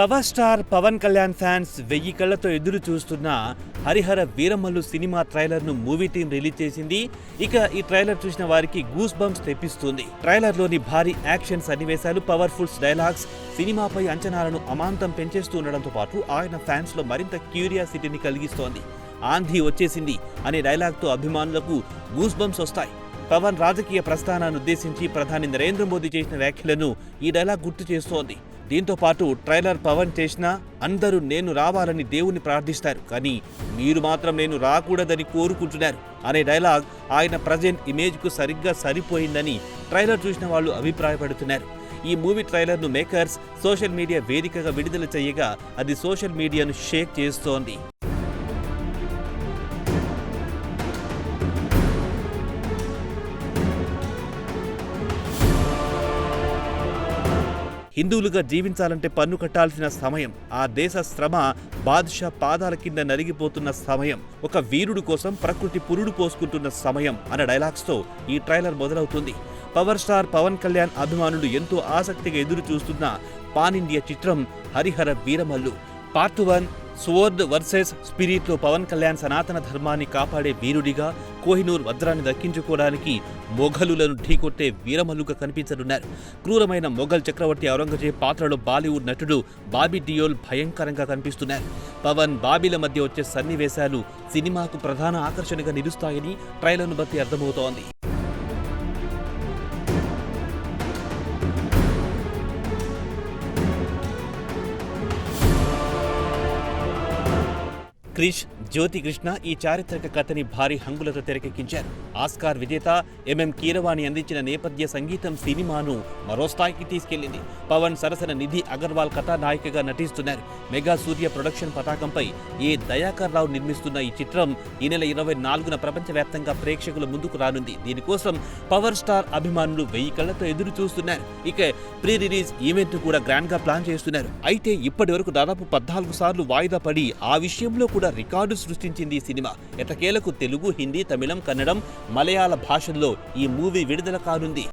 Power star Pawan Kalyan fans వెయ్యి కళ్ళతో ఎదురు చూస్తున్న హరిహర వీరమల్లు సినిమా ట్రైలర్ను మూవీ టీం రిలీజ్ చేసింది. ఇక ఈ ట్రైలర్ చూసిన వారికి గూస్ బంప్స్ తెప్పిస్తుంది. ట్రైలర్లోని భారీ యాక్షన్ సన్నివేశాలు పవర్ఫుల్స్ డైలాగ్స్ సినిమాపై అంచనాలను అమాంతం పెంచేస్తూ ఉండడంతో పాటు ఆయన ఫ్యాన్స్లో మరింత క్యూరియాసిటీని కలిగిస్తోంది. ఆంధీ వచ్చేసింది అనే డైలాగ్తో అభిమానులకు గూస్ బంప్స్ వస్తాయి. పవన్ రాజకీయ ప్రస్థానాన్ని ఉద్దేశించి ప్రధాని నరేంద్ర మోదీ చేసిన వ్యాఖ్యలను ఈ డైలాగ్ గుర్తు చేస్తోంది. దీంతో పాటు ట్రైలర్ పవన్ చేసినా అందరూ నేను రావాలని దేవుని ప్రార్థిస్తారు. కానీ మీరు మాత్రం నేను రాకూడదని కోరుకుంటున్నారు అనే డైలాగ్ ఆయన ప్రజెంట్ ఇమేజ్కు సరిగ్గా సరిపోయిందని ట్రైలర్ చూసిన వాళ్ళు అభిప్రాయపడుతున్నారు. ఈ మూవీ ట్రైలర్ను మేకర్స్ సోషల్ మీడియా వేదికగా విడుదల చేయగా అది సోషల్ మీడియాను షేక్ చేస్తోంది. హిందువులుగా జీవించాలంటే పన్ను కట్టాల్సిన సమయం ఆ దేశ శ్రమ బాద్షా పాదాల కింద నలిగిపోతున్న సమయం ఒక వీరుడు కోసం ప్రకృతి పురుడు పోసుకుంటున్న సమయం అన్న డైలాగ్స్తో ఈ ట్రైలర్ మొదలవుతుంది. పవర్ స్టార్ పవన్ కళ్యాణ్ అభిమానులు ఎంతో ఆసక్తిగా ఎదురు చూస్తున్న పాన్ ఇండియా చిత్రం Harihara Veeramallu. Part one sword versus స్పిరిట్లో Pawan Kalyan సనాతన ధర్మాన్ని కాపాడే వీరుడిగా కోహినూర్ వజ్రాన్ని దక్కించుకోవడానికి మొఘలులను ఢీకొట్టే వీరమల్లుగా కనిపించనున్నారు. క్రూరమైన మొఘల్ చక్రవర్తి ఔరంగజేబ్ పాత్రలో బాలీవుడ్ నటుడు బాబీ డియోల్ భయంకరంగా కనిపిస్తున్నారు. పవన్ బాబీల మధ్య వచ్చే సన్నివేశాలు సినిమాకు ప్రధాన ఆకర్షణగా నిలుస్తాయని ట్రైలర్ను బట్టి అర్థమవుతోంది. క్రిష్ జ్యోతి కృష్ణ ఈ చారిత్రక కథని భారీ హంగులతో తెరకెక్కించారు. ఆస్కార్ విజేత ఎంఎం కీరవాణి అందించిన నేపథ్య సంగీతం సినిమాను మరో స్థాయికి తీసుకెళ్ళింది. పవన్ సరసన నిధి అగర్వాల్ కథానాయికగా నటిస్తున్నారు. మెగా సూర్య ప్రొడక్షన్ పతాకంపై ఏ దయాకర్ రావు నిర్మిస్తున్న ఈ చిత్రం ఈ నెల ఇరవై నాలుగున ప్రపంచవ్యాప్తంగా ప్రేక్షకుల ముందుకు రానుంది. దీనికోసం పవర్ స్టార్ అభిమానులు వెయ్యి కళ్ళతో ఎదురు చూస్తున్నారు. ఇక ప్రీ రిలీజ్ ఈవెంట్ కూడా గ్రాండ్గా ప్లాన్ చేస్తున్నారు. అయితే ఇప్పటి వరకు దాదాపు పద్నాలుగు సార్లు వాయిదా పడి ఆ విషయంలో కూడా రికార్డు సృష్టించింది ఈ సినిమా. ఎట్టకేలకు తెలుగు హిందీ తమిళం కన్నడం మలయాళ భాషల్లో ఈ మూవీ విడుదల కానుంది.